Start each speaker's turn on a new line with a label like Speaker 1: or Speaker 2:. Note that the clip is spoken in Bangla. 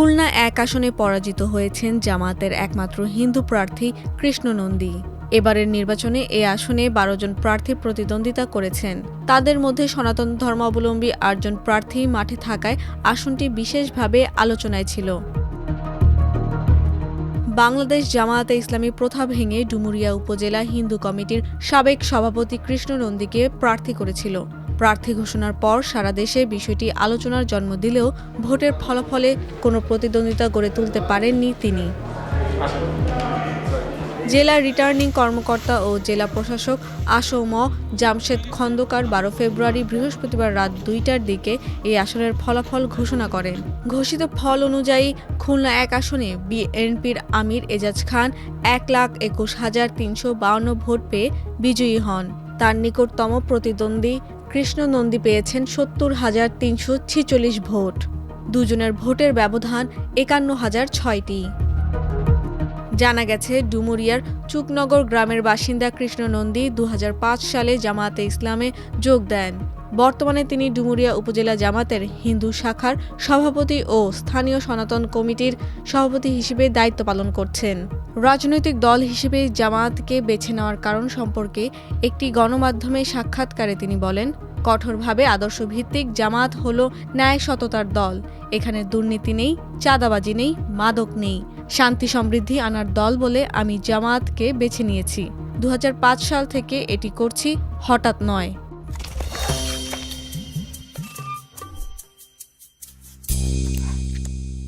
Speaker 1: খুলনা এক আসনে পরাজিত হয়েছেন জামায়াতের একমাত্র হিন্দু প্রার্থী কৃষ্ণ নন্দী। এবারের নির্বাচনে এ আসনে বারো জন প্রার্থী প্রতিদ্বন্দ্বিতা করেছেন। তাদের মধ্যে সনাতন ধর্মাবলম্বী আটজন প্রার্থী মাঠে থাকায় আসনটি বিশেষভাবে আলোচনায় ছিল। বাংলাদেশ জামায়াতে ইসলামী প্রথা ভেঙে ডুমুরিয়া উপজেলা হিন্দু কমিটির সাবেক সভাপতি কৃষ্ণ নন্দীকে প্রার্থী করেছিল। প্রার্থী ঘোষণার পর সারা দেশে বিষয়টি আলোচনার জন্ম দিলেও ভোটের ফলাফলে কোনো প্রতিদ্বন্দ্বিতা গড়ে তুলতে পারেননি তিনি। জেলা রিটার্নিং কর্মকর্তা ও জেলা প্রশাসক আসম জামশেদ খন্দকার বারো ফেব্রুয়ারি বৃহস্পতিবার রাত দুইটার দিকে এই আসনের ফলাফল ঘোষণা করেন। ঘোষিত ফল অনুযায়ী খুলনা এক আসনে বিএনপির আমির এজাজ খান এক লাখ একুশ হাজার তিনশো বাউন্ন ভোট পেয়ে বিজয়ী হন। তার নিকটতম প্রতিদ্বন্দ্বী কৃষ্ণ নন্দী পেয়েছেন সত্তর হাজার তিনশো ছিচল্লিশ ভোট। দুজনের ভোটের ব্যবধান একান্ন হাজার ছয়টি। জানা গেছে, ডুমুরিয়ার চুকনগর গ্রামের বাসিন্দা কৃষ্ণ নন্দী দু হাজার পাঁচ সালে জামায়াতে ইসলামে যোগ দেন। বর্তমানে তিনি ডুমুরিয়া উপজেলা জামাতের হিন্দু শাখার সভাপতি ও স্থানীয় সনাতন কমিটির সভাপতি হিসেবে দায়িত্ব পালন করছেন। রাজনৈতিক দল হিসেবে জামায়াতকে বেছে নেওয়ার কারণ সম্পর্কে একটি গণমাধ্যমে সাক্ষাৎকারে তিনি বলেন, কঠোরভাবে আদর্শভিত্তিক জামাত হলো ন্যায় সততার দল। এখানে দুর্নীতি নেই, চাঁদাবাজি নেই, মাদক নেই। শান্তি সমৃদ্ধি আনার দল বলে আমি জামায়াতকে বেছে নিয়েছি। দু হাজার পাঁচ সাল থেকে এটি করছি, হঠাৎ নয়।